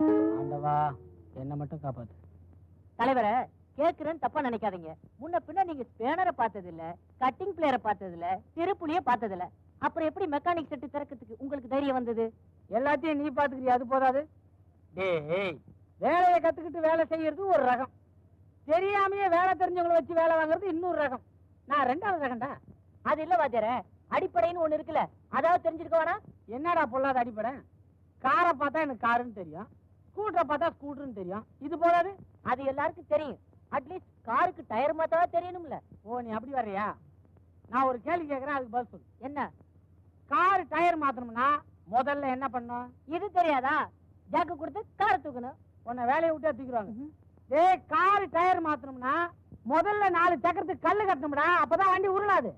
ஆண்டவா என்ன மட்டும் காப்பாத்து. தலைவரை கேக்குறேன்னு தப்பா நினைக்காதீங்க. முன்ன பின்ன நீங்க ஸ்பேனரை பார்த்தது இல்ல கட்டிங் பிளேயரை பார்த்தது இல்ல திருப்புலிய பார்த்தது இல்ல அப்புறம் எப்படி மெக்கானிக் செட்டு திறக்கிறதுக்கு உங்களுக்கு தைரியம் வந்தது? எல்லாத்தையும் நீ பாத்துக்கிறியா அது போதாது. டேய் வேலையை கத்துக்கிட்டு வேலை செய்யறது ஒரு ரகம். தெரியாமையே வேலை தெரிஞ்சவங்கள வச்சு வேலை வாங்குறது இன்னொரு ரகம். நான் ரெண்டாவது ரகம்டா. அது இல்ல வாத்தியார அடிப்படைன்னு ஒண்ணு இருக்குல்ல அதாவது தெரிஞ்சிருக்க வேணா என்னடா பொல்லாத அடிப்படை? காரை பார்த்தா எனக்கு காருன்னு தெரியும். ஸ்கூட்டரை பார்த்தா ஸ்கூட்டர்னு தெரியும். இது போதாது அது எல்லாருக்கும் தெரியும். அட்லீஸ்ட் காருக்கு டயர் மாத்தாவா தெரியணும்ல. ஓ நீ அப்படி வர்றியா? நான் ஒரு கேள்வி கேட்கறேன் அதுக்கு பதில் சொல்லு. என்ன? கார் டயர் மாத்தணும்னா முதல்ல என்ன பண்ணும் இது தெரியாதா? ஜாக்கு கொடுத்து காரை தூக்கணும். உன்னை வேலையை விட்டு தூக்கிடுவாங்க. டேய் கார் டயர் மாத்தணும்னா முதல்ல நாலு சக்கரத்துக்கு கல்லு கட்டணும்டா அப்பதான் வண்டி உருளாது.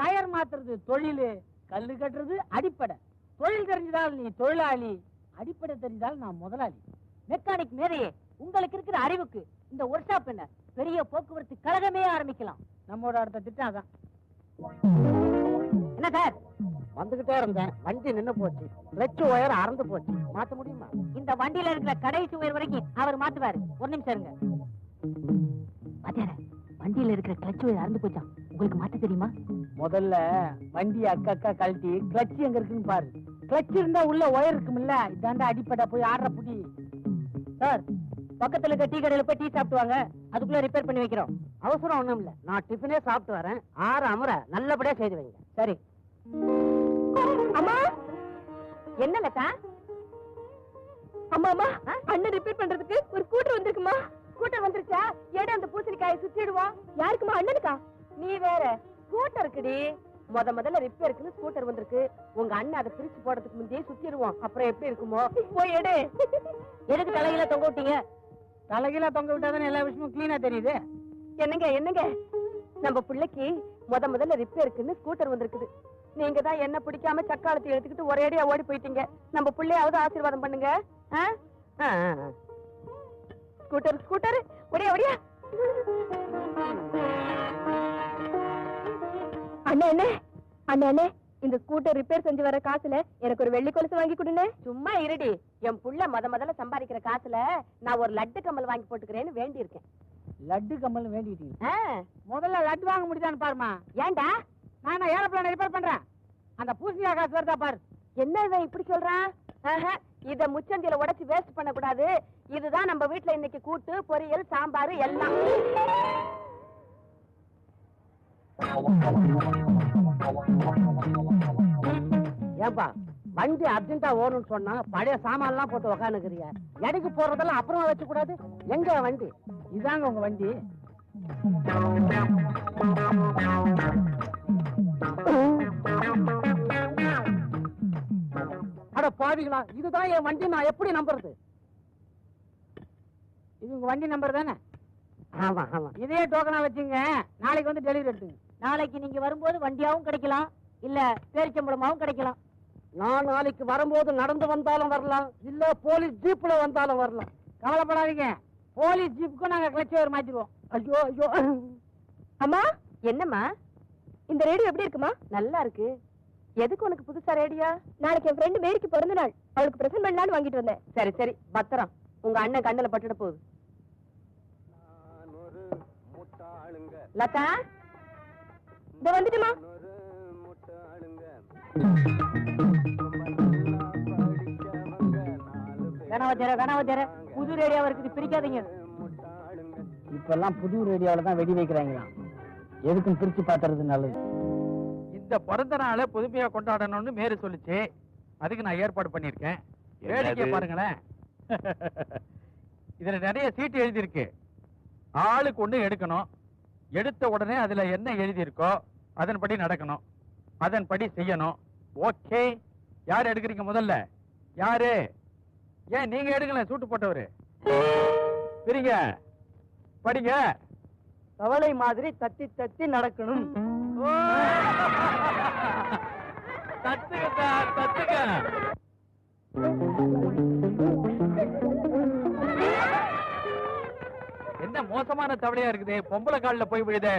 டயர் மாத்துறது தொழில் கல்லு கட்டுறது அடிப்படை. தொழில் தெரிஞ்சதால் நீ தொழிலாளி. அடிப்படை தெரிஞ்சால் நான் முதலாளி. மெக்கானிக் மேதையே உங்களுக்கு இருக்கிற அறிவுக்கு இந்த ஒர்க் ஷாப் என்ன? பெரிய போக்குவரத்து கழகமே ஆரம்பிக்கலாம். நம்மோட அடுத்த திட்டம் அதான். என்ன சார்? வந்துகிட்டே இருந்தேன். வண்டி நின்னு போச்சு. கிளச் ஒயர் அறந்து போச்சு. மாத்த முடியுமா? இந்த வண்டியில இருக்கிற கடைசி உயர் வரைக்கும் அவர் மாத்துவாரு. ஒரு நிமிஷம் இருங்க. வண்டியில இருக்கிற கிளச் உயர் அறந்து போச்சான் உங்களுக்கு மாத்த தெரியுமா? முதல்ல வண்டி அக்கா அக்கா கழட்டி கிளச் எங்க இருக்குன்னு பாரு. கிளச் இருந்தா உள்ள ஒயர் இருக்கும்ல இதாண்டா அடிப்படை போய் ஆடுற புடி. சார் பக்கத்துல இருக்க டீ கடையில போய் டீ சாப்பிட்டு வாங்க அதுக்குள்ள ரிப்பேர் பண்ணி வைக்கிறோம். அவசரம் ஒண்ணும் இல்ல. நான் டிஃபனே சாப்பிட்டு வரேன். ஆறு அமர நல்லபடியா செய்து வைங்க. சரி. அம்மா? என்ன லதா? அம்மா அம்மா அண்ணன் ரிப்பேர் பண்றதுக்கு ஒரு ஸ்கூட்டர் வந்திருக்குமா? ஸ்கூட்டர் வந்துருச்சா? ஏடா அந்த பூசணிக்காயை சுத்திடுவோம் யாருக்குமா அண்ணனுக்கா? நீ வேற ஸ்கூட்டர் இருக்குடி. முத முதல்ல ரிப்பேருக்குன்னு ஸ்கூட்டர் வந்திருக்கு. உங்க அண்ணன் அதை பிரிச்சு போடுறதுக்கு முந்தையே சுத்திடுவோம். அப்புறம் எப்படி இருக்குமோ? போய் எடு. எதுக்கு தலையில தொங்க விட்டீங்க? தலைகீழ தொங்க விட்டாதானே எல்லா விஷயமும் கிளீனா தெரியுது? என்னங்க என்னங்க? நம்ம பிள்ளைக்கு முத முதல்ல ரிப்பேருக்குன்னு ஸ்கூட்டர் வந்திருக்குது. நீங்க தான் என்ன பிடிக்காம சக்காலத்தை எடுத்துக்கிட்டு ஒரேடியா ஓடி போயிட்டீங்க. நம்ம பிள்ளையாவது ஆசீர்வாதம் பண்ணுங்க. ஸ்கூட்டர் ஸ்கூட்டர் ஒடியா ஒடியா. அண்ணே அண்ணே. அண்ணே அண்ணே இந்த ஸ்கூட்டர் ரிப்பேர் செஞ்சு வர காசுல எனக்கு ஒரு வெள்ளி கொலுசு வாங்கி கொடுங்க சும்மா இருடி. என் புள்ள முத முதல்ல சம்பாதிக்கிற காசுல நான் ஒரு லட்டு கம்மல் வாங்கி போட்டுக்கிறேன்னு வேண்டி இருக்கேன் லட்டு கம்மல் வேண்டிட்டீங்க. முதல்ல லட்டு வாங்க முடியுதான்னு பாருமா ஏன்டா? நான் ஏரோப்ளான் ரிப்பேர் பண்றேன்? அந்த பூசணியா காசு வருதா பாரு. என்ன இவன் இப்படி சொல்றான் ஆஹா, இத முச்சந்தில உடைச்சு வேஸ்ட் பண்ண கூடாது இதுதான் நம்ம வீட்ல இன்னைக்கு கூட்டு பொரியல் சாம்பார் எல்லாம். ஏன்பா வண்டி அர்ஜென்ட்டா ஓடணும்னு சொன்னா பழைய சாமான்லாம் போட்டு உக்காந்துக்கிறிய? எடைக்கு போறதெல்லாம் அப்புறமா வச்சு கூடாது எங்க வண்டி? இதாங்க உங்க வண்டி. அட பாவிகளா இதுதான் என் வண்டி நான் எப்படி நம்புறது? இது உங்க வண்டி நம்பர் தானே? ஆமா ஆமா. இதே டோக்கனா வச்சுங்க நாளைக்கு வந்து டெலிவரி எடுத்துங்க. நாளைக்கு நீங்க வரும்போது வண்டியாவும் கிடைக்கலாம். இல்ல பேரிச்சம்பளமாவும் கிடைக்கலாம். நான் நாளைக்கு வரும்போது நடந்து வந்தாலும் வரலாம். இல்ல போலீஸ் ஜீப்ல வந்தாலும் வரலாம். கவலைப்படாதீங்க. போலீஸ் ஜீப்புக்கும் நாங்க கிளச் வயர் மாத்திடுவோம். ஐயோ ஐயோ. அம்மா என்னம்மா? இந்த ரேடியோ எப்படி இருக்குமா? நல்லா இருக்கு. எதுக்கு உனக்கு புதுசா ரேடியோ? நாளைக்கு என் ஃப்ரெண்டு மேரிக்கு பிறந்த நாள் அவளுக்கு பிரசன்ட் பண்ணலாம்னு வாங்கிட்டு வந்தேன். சரி சரி. பத்திரம். உங்க அண்ணன் கண்ணுல பட்டுட போகுது. லதா? இந்த வந்துட்டுமா? வேணாவச்சார வேணாவச்சார புது ரேடியோ இருக்குது பிரிக்காதீங்க. இப்பெல்லாம் புது ரேடியோல தான் வெடி வைக்கிறாங்களாம். எதுக்கும் பிரிச்சு பாத்துறது நல்லது. இந்த பிறந்த நாளை புதுமையா கொண்டாடணும்னு மேரி சொல்லுச்சு. அதுக்கு நான் ஏற்பாடு பண்ணியிருக்கேன். வேடிக்கை பாருங்களேன். இதுல நிறைய சீட்டு எழுதியிருக்கு. ஆளுக்கு ஒண்ணு எடுக்கணும். எடுத்த உடனே அதுல என்ன எழுதியிருக்கோ அதன்படி நடக்கணும். அதன்படி செய்யணும். ஓகே. யார் எடுக்கிறீங்க முதல்ல? யாரு? ஏன் நீங்க எடுக்கல சூட்டு போட்டவரு. பிரிங்க. படிங்க. கவலை மாதிரி தத்தி தத்தி நடக்கணும். தத்துக்க தத்துக்க மோசமான தவளையா இருக்குது. பொம்பளை கால்ல போய் விழுதே.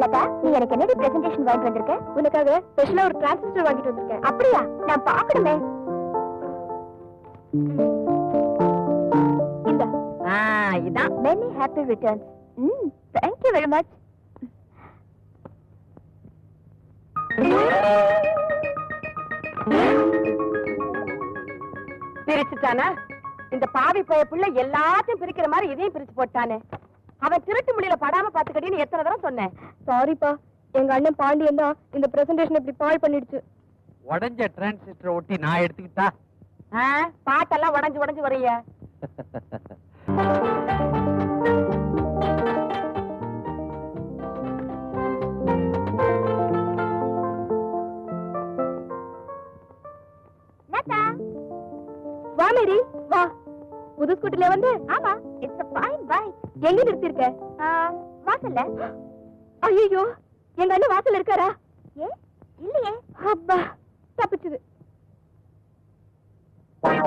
லதா நீ எனக்கு என்னடி பிரசன்டேஷன் வாங்கிட்டு வந்திருக்க? உனக்காக ஸ்பெஷலா ஒரு டிரான்சிஸ்டர் வாங்கிட்டு வந்திருக்கேன். அப்படியா? நான் ஆ இதான். மெனி ஹாப்பி ரிட்டர்ன்ஸ் ம் வெரி மச் பிரிச்சுட்டானா இந்த பாவி போய புள்ள எல்லாத்தையும் பிரிக்கிற மாதிரி இதையும் பிரிச்சு போட்டானே. அவன் திருட்டு முடியல படாம பாத்துக்கடின்னு எத்தனை தடவை சொன்னேன். சாரிப்பா எங்க அண்ணன் பாண்டியன் தான் இந்த பிரசன்டேஷன் இப்படி பால் பண்ணிடுச்சு. உடஞ்ச டிரான்சிஸ்டர் ஒட்டி நான் எடுத்துக்கிட்டா? பாட்டெல்லாம் உடைஞ்சு உடைஞ்சு வரைய மேரி வா. புது ஸ்கூட்டில வந்து ஆமா இட்ஸ் a fine bike. எங்க நிறுத்திருக்க? வாசல்ல. ஐயோ எங்க அண்ணன் வாசல்ல இருக்காரா? ஏ இல்லையே. அப்பா தப்பிச்சது. ஐயோ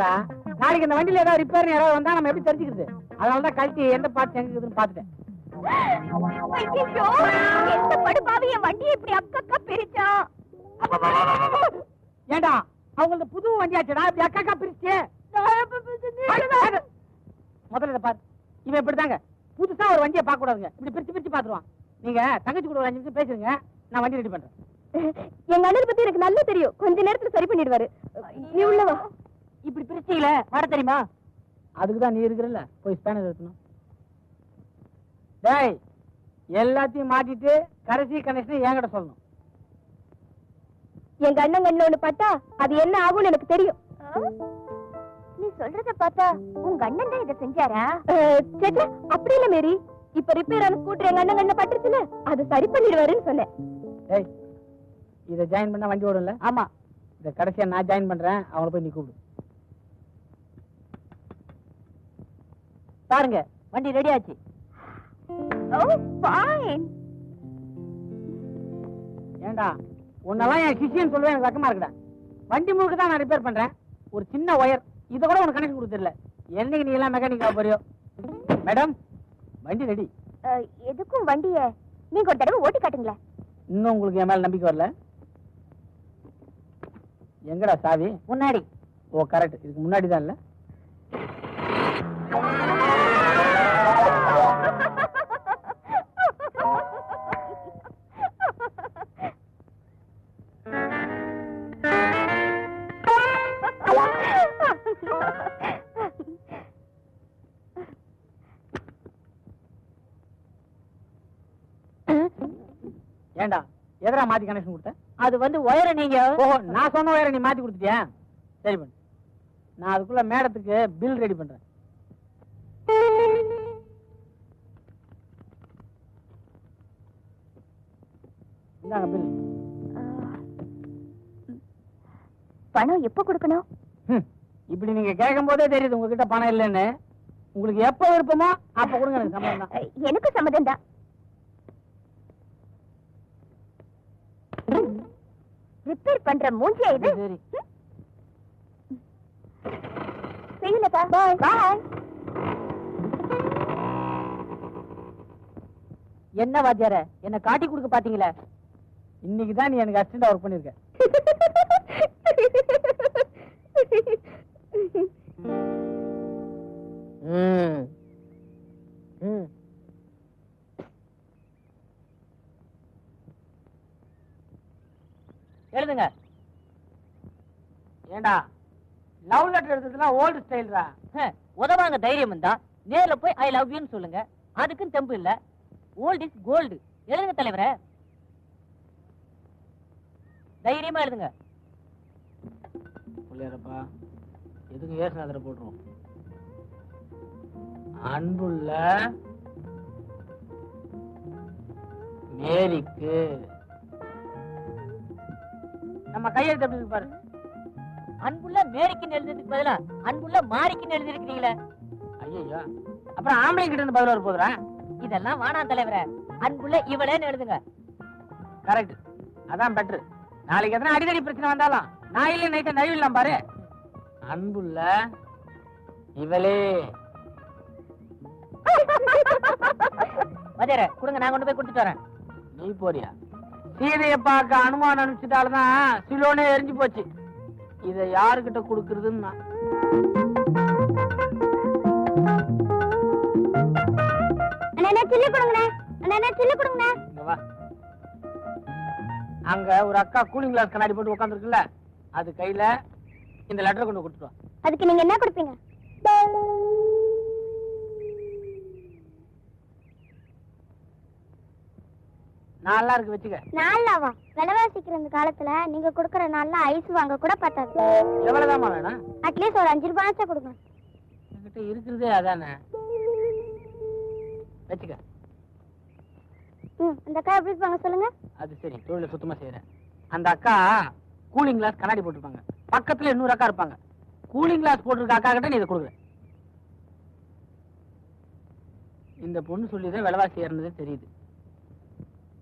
பதறாதரா நாளைக்கு இந்த வண்டியில ஏதாவது ரிப்பேர் யாராவது வந்தா நம்ம எப்படி தெரிஞ்சுக்கிறது? அதனால தான் கழட்டி எந்த பார்ட்ஸ் எங்க இருக்குதுன்னு பார்த்துட்டேன். ஐயோ எந்த படுபாவி என் வண்டியை இப்படி அக்கக்கா பிரிச்சான் ஏண்டா அவங்களது புது வண்டியாச்சடா? இப்படி அக்காக்கா பிரிச்சு முதல்ல இதை பாரு. இவன் இப்படிதாங்க. புதுசா ஒரு வண்டியை பார்க்க கூடாதுங்க இப்படி பிரிச்சு பிரிச்சு பாத்துருவான் நீங்க தங்கச்சி கூட ஒரு அஞ்சு நிமிஷம் பேசுங்க. நான் வண்டி ரெடி பண்றேன். எங்க அண்ணனை பத்தி எனக்கு நல்லா தெரியும். கொஞ்ச நேரத்துல சரி பண்ணிடுவாரு. நீ உள்ள வா. இப்படி பிரிச்சீங்களே வர தெரியுமா? அதுக்கு தான் நீ இருக்கிறல்ல. போய் ஸ்பேனர் எடுக்கணும் டேய் எல்லாத்தையும் மாட்டிட்டு கடைசி கனெக்ஷன் என்கிட்ட சொல்லணும். எங்க அண்ணன் கண்ணுல ஒண்ணு பார்த்தா அது என்ன ஆகும்னு எனக்கு தெரியும். நீ சொல்றத பார்த்தா உங்க அண்ணன் தான் இதை செஞ்சாரா? சேச்சா அப்படி இல்ல மேரி. இப்ப ரிப்பேர் ஆன ஸ்கூட்டர் எங்க அண்ணன் கண்ணுல பட்டுச்சுல அது சரி பண்ணிடுவாருன்னு சொன்னேன். டேய் இதை ஜாயின் பண்ணா வண்டி ஓடும்ல? ஆமா. இதை கடைசியா நான் ஜாயின் பண்றேன் அவனை போய் நீ கூப்பிடு. பாருங்க வண்டி ரெடி ஆச்சு. ஏண்டா உன்னெல்லாம் என் சிஷியன் சொல்லுவேன் எனக்கு வெக்கமா இருக்குடா. வண்டி முழுக்க தான் நான் ரிப்பேர் பண்றேன். ஒரு சின்ன ஒயர் இதை கூட உனக்கு கனெக்ஷன் கொடுத்துடல. என்னைக்கு நீ எல்லாம் மெக்கானிக் ஆக போறியோ? மேடம் வண்டி ரெடி எதுக்கும் வண்டிய நீங்க ஒரு தடவை ஓட்டி காட்டுங்களேன். இன்னும் உங்களுக்கு என் மேல நம்பிக்கை வரல? எங்கடா சாவி? முன்னாடி. ஓ கரெக்ட் இதுக்கு முன்னாடி தான் இல்ல? எதரா மாத்தி கனெக்ஷன் கொடுத்த அது வந்து ஒயரை நீங்க ஓஹோ நான் சொன்ன ஒயரை நீ மாத்தி கொடுத்துட்டியா? சரி பண்ணு. நான் அதுக்குள்ள மேடத்துக்கு பில் ரெடி பண்றேன். இந்தாங்க பில் பணம் எப்ப கொடுக்கணும்? இப்படி நீங்க கேட்கும் போதே தெரியுது உங்ககிட்ட பணம் இல்லைன்னு. உங்களுக்கு எப்ப விருப்பமோ அப்ப கொடுங்க எனக்கு சம்பளம் தான் எனக்கு சம்மதம் தான் மூஞ்சியா இது? சரி பாய் பாய் என்ன வாத்தியார? என்ன காட்டி கொடுக்க பாத்தீங்களே? இன்னைக்கு தான் நீ எனக்கு அசிஸ்டண்டா ஒர்க் பண்ணிருக்க. ம் எழுதுங்க ஏண்டா லவ் லெட்டர் எழுதுறதுலாம் ஓல்டு ஸ்டைல்ரா உதவாங்க தைரியம் இருந்தா நேர்ல போய் ஐ லவ் யூன்னு சொல்லுங்க. அதுக்கும் தெம்பு இல்ல. ஓல்ட் இஸ் கோல்டு எழுதுங்க தலைவரே. தைரியமா எழுதுங்க. பிள்ளையாரப்பா எதுக்கு ஏசுநாதரை போட்டுருவோம் அன்புள்ள மேரிக்கு. நம்ம கையெழுத்து எப்படி பாரு? அன்புள்ள மேரிக்குன்னு எழுதுறதுக்கு பதிலா அன்புள்ள மாரிக்குன்னு எழுதிருக்கீங்களே ஐயோ அப்புறம் ஆம்பளை கிட்ட இருந்து பதில் வர போதுரா இதெல்லாம் வேணாம் தலைவரே. அன்புள்ள இவளேன்னு எழுதுங்க. கரெக்ட் அதான் பெட்ரு நாளைக்கு எத்தனை அடிக்கடி பிரச்சனை வந்தாலும் நான் இல்லை நைட்டு நழுவிடலாம் பாரு. அன்புள்ள இவளே. மதியார கொடுங்க நான் கொண்டு போய் கொடுத்துட்டு வரேன். நீ போறியா? சீதையை பார்க்க அனுமானம் அனுப்பிச்சிட்டால்தான் சிலோனே எரிஞ்சு போச்சு. இதை யாருக்கிட்ட கொடுக்கறதுன்னு அங்க ஒரு அக்கா கூலிங் கிளாஸ் கண்ணாடி போட்டு உட்காந்துருக்குல்ல அது கையில இந்த லெட்டர் கொண்டு கொடுத்துட்டு வா. அதுக்கு நீங்க என்ன கொடுப்பீங்க? நல்லா இருக்கு வச்சுக்க. நாலாவா விலைவாசிக்கிற இந்த காலத்துல நீங்க கொடுக்கற நாள்ல ஐஸ் வாங்க கூட பத்தாது. எவ்வளவுதாம்மா வேணும்? அட்லீஸ்ட் ஒரு அஞ்சு ரூபாய் கொடுங்க. என்கிட்ட இருக்கிறதே அதானே? வச்சுக்க. ம் அந்த அக்கா எப்படி இருப்பாங்க சொல்லுங்க. அது சரி தொழில சுத்தமா செய்யறேன் அந்த அக்கா கூலிங் கிளாஸ் கண்ணாடி போட்டிருப்பாங்க. பக்கத்துல இன்னொரு அக்கா இருப்பாங்க. கூலிங் கிளாஸ் போட்டிருக்க அக்கா கிட்ட நீ இதை கொடுக்குற. இந்த பொண்ணு சொல்லிதான் விலைவாசி ஏறினதே தெரியுது.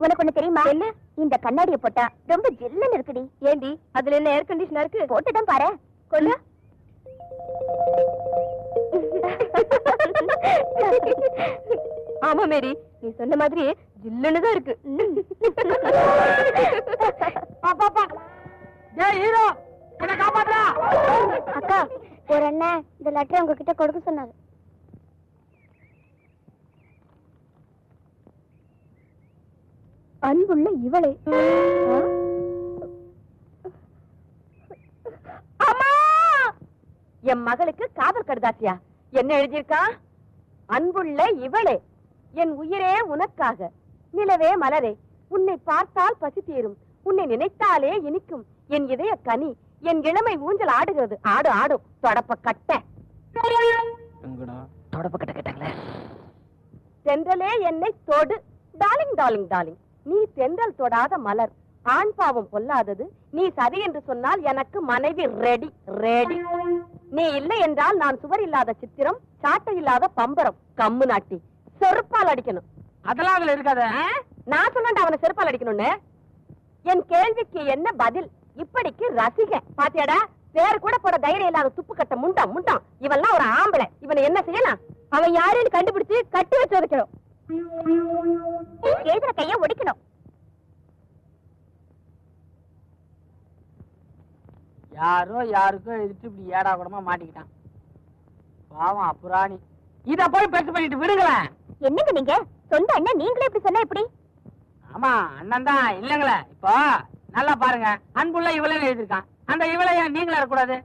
உனக்கு ஒண்ணு தெரியுமா? என்ன இந்த கண்ணாடியை போட்டா ரொம்ப ஜில்லுன்னு இருக்குடி. ஏண்டி? அதுல என்ன ஏர் கண்டிஷனா இருக்கு? போட்டுதான் பாரு. கொல்லு. ஆமா மேரி நீ சொன்ன மாதிரி ஜில்லுன்னு தான் இருக்கு. டேய் ஹீரோ என்ன காப்பாத்துறா அக்கா ஒரு அண்ணன் இந்த லெட்டர் உங்ககிட்ட கொடுக்க சொன்னாரு. அன்புள்ள இவளே. அம்மா! என் மகளுக்கு காதல் கடுதாசியா? என்ன எழுதியிருக்கா? அன்புள்ள இவளே. என் உயிரே உனக்காக. நிலவே மலரே. உன்னை பார்த்தால் பசி தீரும். உன்னை நினைத்தாலே இனிக்கும். என் இதய கனி. என் இளமை ஊஞ்சல் ஆடுகிறது. ஆடு ஆடும் தொடப்ப கட்ட. தொடப்ப கட்ட கேட்டாங்களே. தென்றலே என்னை தொடு. டார்லிங் டார்லிங் டார்லிங் நீ தென்றல் தொடாத மலர். ஆண் பாவம் பொல்லாதது. நீ சரி என்று சொன்னால் எனக்கு மனைவி ரெடி ரெடி. நீ இல்லை என்றால் நான் சுவர் இல்லாத சித்திரம் சாட்டை இல்லாத பம்பரம் கம்மு நாட்டி. செருப்பால் அடிக்கணும். அதெல்லாம் அதுல இருக்காத? நான் சொன்னேன்டா அவனை செருப்பால் அடிக்கணும்னு. என் கேள்விக்கு என்ன பதில்? இப்படிக்கு ரசிக. பாத்தியாடா? பேர் கூட போட தைரியம் இல்லாத துப்பு கட்ட முண்டாம் முண்டாம். இவன்லாம் ஒரு ஆம்பளை. இவனை என்ன செய்யலாம்? அவன் யாருன்னு கண்டுபிடிச்சு கட்டி வச்சு வைக்கணும் எழுதுற கைய ஒடிக்கணும். யாரோ யாருக்கோ எழுதிட்டு இப்படி ஏடா கூடமா மாட்டிக்கிட்டான். பாவம் அப்புறாணி இத போய் பெருசு பண்ணிட்டு விடுங்களேன் என்னங்க நீங்க? சொந்த அண்ணன் நீங்களே இப்படி சொன்னா எப்படி? ஆமா அண்ணன் தான். இல்லங்களே இப்போ நல்லா பாருங்க. அன்புள்ள இவளே எழுதிருக்கான் அந்த இவளை ஏன் நீங்களே இருக்கக்கூடாது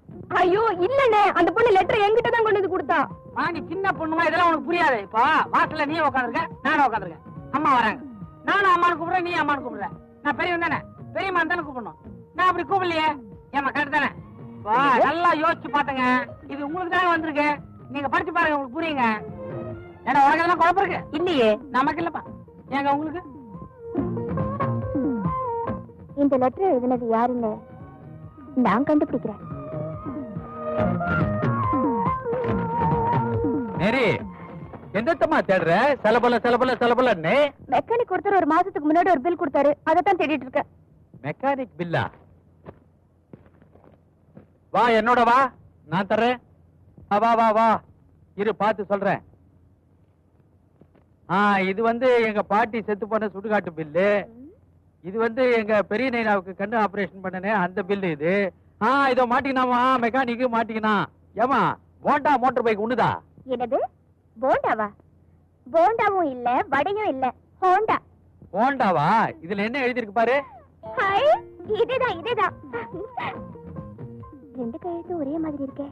ஐயோ இல்லண்ணே. அந்த பொண்ணு லெட்டர் என்கிட்ட தான் கொண்டு வந்து கொடுத்தா. மா நீ சின்ன பொண்ணுமா இதெல்லாம் உனக்கு புரியாது. இப்போ வாசல்ல நீ உட்காந்துருக்க நானும் உட்காந்துருக்கேன் அம்மா வராங்க. நானும் அம்மானு கூப்பிடுறேன் நீ அம்மானு கூப்பிடுற. நான் பெரியவன் தானே. பெரியம்மா தானே கூப்பிடணும். நான் அப்படி கூப்பிடலையே. ஏமா கரெக்ட் தானே? நல்லா யோசிச்சு பாத்துங்க. இது உங்களுக்கு தானே வந்திருக்கு? நீங்க படிச்சு பாருங்க உங்களுக்கு புரியுங்க. ஏன்னா உனக்கு எல்லாம் குழப்பம் இருக்கு? இல்லையே. நமக்கு இல்லப்பா. ஏங்க உங்களுக்கு? இந்த லெட்டர் எழுதினது யாருன்னு நான் கண்டுபிடிக்கிறேன் மேரி எந்தத்தம்மா தேடுற? செலபல செலபல செலபலன்னு? மெக்கானிக் ஒருத்தர் ஒரு மாசத்துக்கு முன்னாடி ஒரு பில் கொடுத்தாரு. அதை தான் தேடிட்டு இருக்கேன். மெக்கானிக் பில்லா வா என்னோட வா. நான் தர்றேன். வா, வா வா வா. இரு பார்த்து சொல்றேன். ஆ இது வந்து எங்க பாட்டி செத்து போன சுடுகாட்டு பில்லு இது வந்து எங்க பெரிய நைனாவுக்கு கண்ணு ஆபரேஷன் பண்ணனே அந்த பில்லு இது. ஆ இதோ மாட்டிக்கினாமா? மெக்கானிக்கு மாட்டிக்கினா. ஏமா போண்டா மோட்டர் பைக் உண்டுதா என்னது? போண்டாவா? போண்டாவும் இல்ல வடையும் இல்ல ஹோண்டா. போண்டாவா இதுல என்ன எழுதிருக்கு பாரு? ஹாய் இதேதான் இதேதான். ரெண்டு கையெழுத்தும் ஒரே மாதிரி இருக்கே.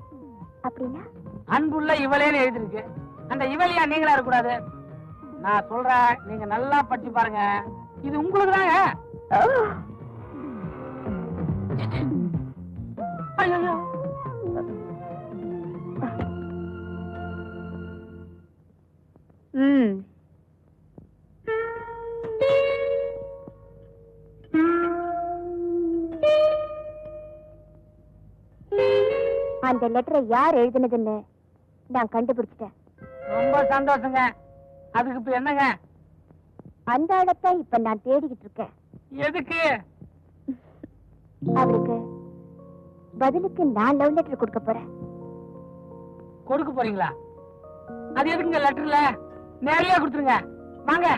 அப்படின்னா? அன்புள்ள இவளேன்னு எழுதிருக்கு அந்த இவளையா நீங்களா இருக்கக்கூடாது? நான் சொல்றேன் நீங்க நல்லா படிச்சு பாருங்க. இது உங்களுக்கு தாங்க. ஐயோ. அந்த லெட்டரை யார் எழுதினதுன்னு நான் கண்டுபிடிச்சிட்டேன். ரொம்ப சந்தோஷங்க. அதுக்கு இப்ப என்னங்க? அந்த ஆளத்தான் இப்ப நான் தேடிக்கிட்டு இருக்கேன். எதுக்கு? அவளுக்கு பதிலுக்கு நான் லவ் லெட்டர் கொடுக்க போறேன். கொடுக்க போறீங்களா? அது எதுக்குங்க லெட்டர்ல நேர்லயே கொடுத்துருங்க. வாங்க.